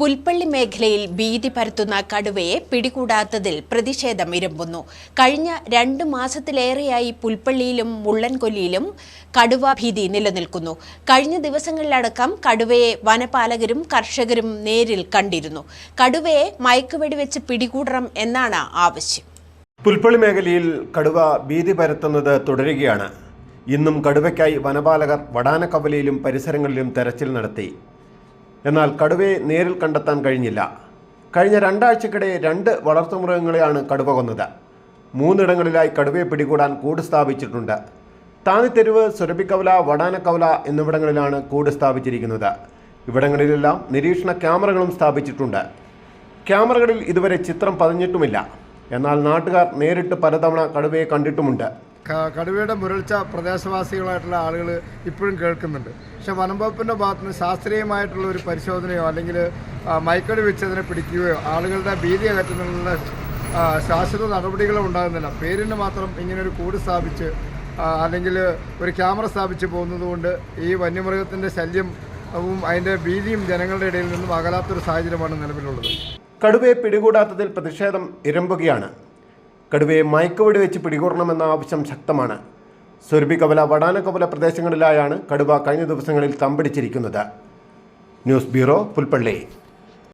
പുൽപ്പള്ളി മേഖലയിൽ ഭീതി പരത്തുന്ന കടുവയെ പിടികൂടാത്തതിൽ പ്രതിഷേധം ഇരമ്പുന്നു. കഴിഞ്ഞ രണ്ട് മാസത്തിലേറെയായി പുൽപ്പള്ളിയിലും മുള്ളൻകൊല്ലിയിലും കടുവ ഭീതി നിലനിൽക്കുന്നു. കഴിഞ്ഞ ദിവസങ്ങളിലടക്കം കടുവയെ വനപാലകരും കർഷകരും നേരിൽ കണ്ടിരുന്നു. കടുവയെ മയക്കുവെടിവെച്ച് പിടികൂടണം എന്നാണ് ആവശ്യം. പുൽപ്പള്ളി മേഖലയിൽ കടുവ ഭീതി പരത്തുന്നത് തുടരുകയാണ്. ഇന്നും കടുവയ്ക്കായി വനപാലകർ വടാനക്കവലയിലും പരിസരങ്ങളിലും തെരച്ചിൽ നടത്തി. എന്നാൽ കടുവയെ നേരിൽ കണ്ടെത്താൻ കഴിഞ്ഞില്ല. കഴിഞ്ഞ രണ്ടാഴ്ചക്കിടെ രണ്ട് വളർത്തുമൃഗങ്ങളെയാണ് കടുവ കൊന്നത്. മൂന്നിടങ്ങളിലായി കടുവയെ പിടികൂടാൻ കൂട് സ്ഥാപിച്ചിട്ടുണ്ട്. താന്നിത്തെരുവ് സുരഭിക്കവല വടാനക്കവല എന്നിവിടങ്ങളിലാണ് കൂട് സ്ഥാപിച്ചിരിക്കുന്നത്. ഇവിടങ്ങളിലെല്ലാം നിരീക്ഷണ ക്യാമറകളും സ്ഥാപിച്ചിട്ടുണ്ട്. ക്യാമറകളിൽ ഇതുവരെ ചിത്രം പതിഞ്ഞിട്ടുമില്ല. എന്നാൽ നാട്ടുകാർ നേരിട്ട് പലതവണ കടുവയെ കണ്ടിട്ടുമുണ്ട്. കടുവയുടെ മുരൾച്ച പ്രദേശവാസികളായിട്ടുള്ള ആളുകൾ ഇപ്പോഴും കേൾക്കുന്നുണ്ട്. പക്ഷെ വനംവകുപ്പിന്റെ ഭാഗത്ത് നിന്ന് ശാസ്ത്രീയമായിട്ടുള്ള ഒരു പരിശോധനയോ അല്ലെങ്കിൽ മയക്കടി വെച്ചതിനെ പിടിക്കുകയോ ആളുകളുടെ ഭീതി അകറ്റുന്നതിനുള്ള ശാശ്വത നടപടികളോ ഉണ്ടാകുന്നില്ല. പേരിന് മാത്രം ഇങ്ങനൊരു കൂട് സ്ഥാപിച്ച് അല്ലെങ്കിൽ ഒരു ക്യാമറ സ്ഥാപിച്ച് പോകുന്നതുകൊണ്ട് ഈ വന്യമൃഗത്തിന്റെ ശല്യം അതിന്റെ ഭീതിയും ജനങ്ങളുടെ ഇടയിൽ നിന്നും അകലാത്തൊരു സാഹചര്യമാണ് നിലവിലുള്ളത്. കടുവയെ പിടികൂടാത്തതിൽ പ്രതിഷേധം ഇരമ്പുകയാണ്. കടുവയെ മയക്കുവെടി വെച്ച് പിടികൂടണമെന്ന ആവശ്യം ശക്തമാണ്. സുരഭികവല വടാനക്കവല പ്രദേശങ്ങളിലായാണ് കടുവ കഴിഞ്ഞ ദിവസങ്ങളിൽ തമ്പടിച്ചിരിക്കുന്നത്. News bureau Pulpally.